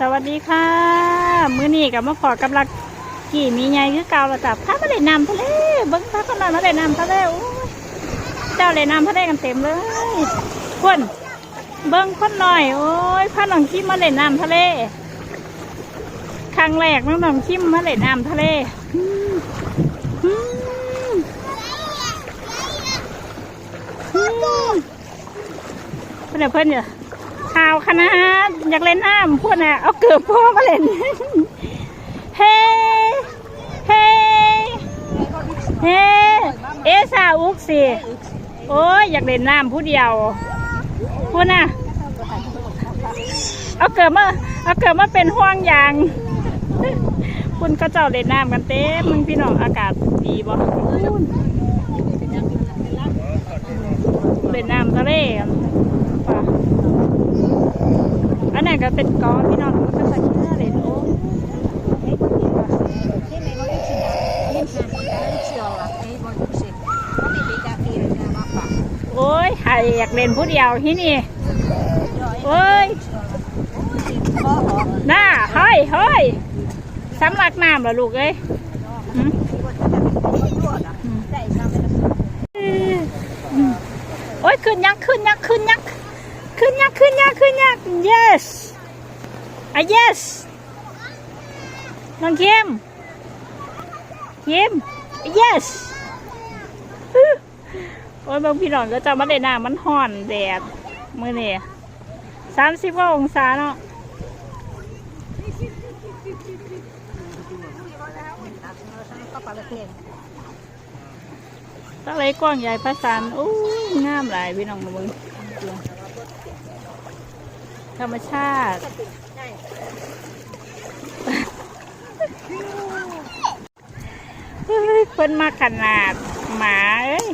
สวัสดีค่ะ มื้อนี้กับมาพอกับลักกี่มีไงคือเกาและจ้ะพามาเล่นน้ำทะเลเบิ้งพาคนน้อยมาเล่นน้ำทะเลโอ้ยเจ้าเล่นน้ำทะเลกันเต็มเลยคนเบิ้งคนหน่อย โอ้ยพาน้องคิมมาเล่นน้ำทะเลครั้งแรกน้องนองคิมมาเล่นน้ำทะเลเพื่อนเพื่อนเนี่ย ข่าวคณะอยากเล่นน้ำพวกน่ะเอาเกือบพ่อมาเล่น เฮ้เฮ้เฮ้เอซาอุกสิโอ้ยอยากเล่นน้ำผู้เดียวพวกน่ะเอาเกือบมาเอาเกือบมาเป็นห่วงยางคุณก็เจ้าเล่นน้ำกันเต็มมึงพี่น้องอากาศดีบ่เล่นน้ำทะเล กันป่ะอันไหนก็เป็นก้อนพี่น้องมันก็ใส่ขี้หน้าเลยโอ้โอ้ยใครอยากเล่นผู้เดียวที่นี่โอ้ยน้าเฮ้ยเฮ้ยสำลักน้ำเหรอลูกเอ้ยโอ้ยขึ้นยักขึ้นยักขึ้นยักขึ้นยักขึ้นยักขึ้นยัก yes อะ yes น้องเข้มเข้ม yes โอ้ยบางพี่น้องก็จะมาเลยน้ำมันห่อนแดดมือเนี่ยสามสิบกว่าองศาเนาะตะเลกว้างใหญ่ประสานอู้งามหลายพี่น้องมาเบิ่ง ธรรมชาติ เพิ่นมาขนาดหมาเอ้ย